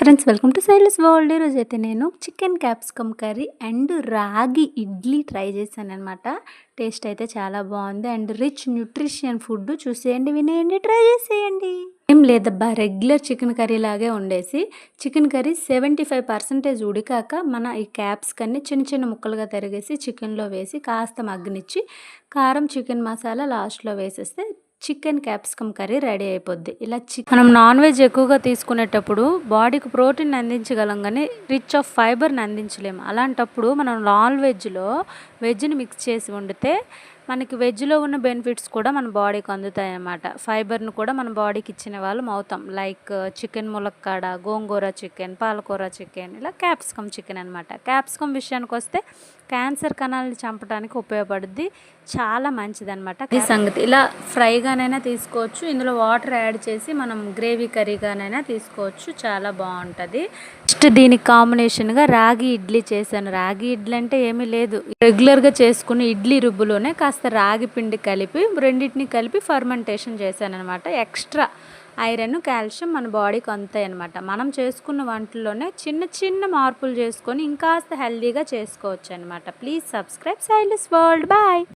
Friends welcome to Sailu's world ఈరోజు అయితే నేను చికెన్ క్యాప్సికమ్ కర్రీ అండ్ రాగి ఇడ్లీ ట్రై చేశాను అనమాట టేస్ట్ అయితే చాలా బాగుంది అండ్ రిచ్ న్యూట్రిషన్ ఫుడ్ చూసేయండి వినేయండి ట్రై చేసేయండి. ఏం లేదబ్బా రెగ్యులర్ చికెన్ కర్రీ లాగే ఉండేసి chicken curry seventy five percentage ఉడికాక మన ఈ క్యాప్స్కన్ని చిన్న చిన్న ముక్కలుగా తరిగేసి చికెన్లో వేసి కాస్త మగ్గనిచ్చి కారం చికెన్ మసాలా లాస్ట్లో వేసేస్తే చికెన్ క్యాప్సికమ్ కర్రీ రెడీ అయిపోద్ది. ఇలా మనం నాన్ వెజ్ ఎక్కువగా తీసుకునేటప్పుడు బాడీకి ప్రోటీన్ అందించగలం కానీ రిచ్ ఆఫ్ ఫైబర్ని అందించలేము. అలాంటప్పుడు మనం నాన్ వెజ్లో వెజ్ని మిక్స్ చేసి వండితే మనకి వెజ్లో ఉన్న బెనిఫిట్స్ కూడా మన బాడీకి అందుతాయి అన్నమాట. ఫైబర్ను కూడా మన బాడీకి ఇచ్చిన వాళ్ళం అవుతాం లైక్ చికెన్ ములక్కాడ గోంగూర చికెన్ పాలకూర చికెన్ ఇలా క్యాప్సికమ్ చికెన్ అనమాట క్యాప్సికమ్ విషయానికి వస్తే క్యాన్సర్ కణాలని చంపడానికి ఉపయోగపడుద్ది. చాలా మంచిది అనమాట ఈ సంగతి. ఇలా ఫ్రైగానైనా తీసుకోవచ్చు. ఇందులో వాటర్ యాడ్ చేసి మనం గ్రేవీ కర్రీగానైనా తీసుకోవచ్చు. చాలా బాగుంటుంది. నెక్స్ట్ దీనికి కాంబినేషన్గా రాగి ఇడ్లీ చేశాను. రాగి ఇడ్లీ అంటే ఏమీ లేదు. రెగ్యులర్గా చేసుకుని ఇడ్లీ రుబ్బులోనే కాస్త రాగి పిండి కలిపి రెండింటిని కలిపి ఫర్మెంటేషన్ చేశాను అనమాట ఎక్స్ట్రా ఐరన్ కాల్షియం మన బాడీకి అంతాయి అనమాట మనం చేసుకున్న వంటల్లోనే చిన్న చిన్న మార్పులు చేసుకొని ఇంకాస్త హెల్దీగా చేసుకోవచ్చు అనమాట please subscribe Sailu's world bye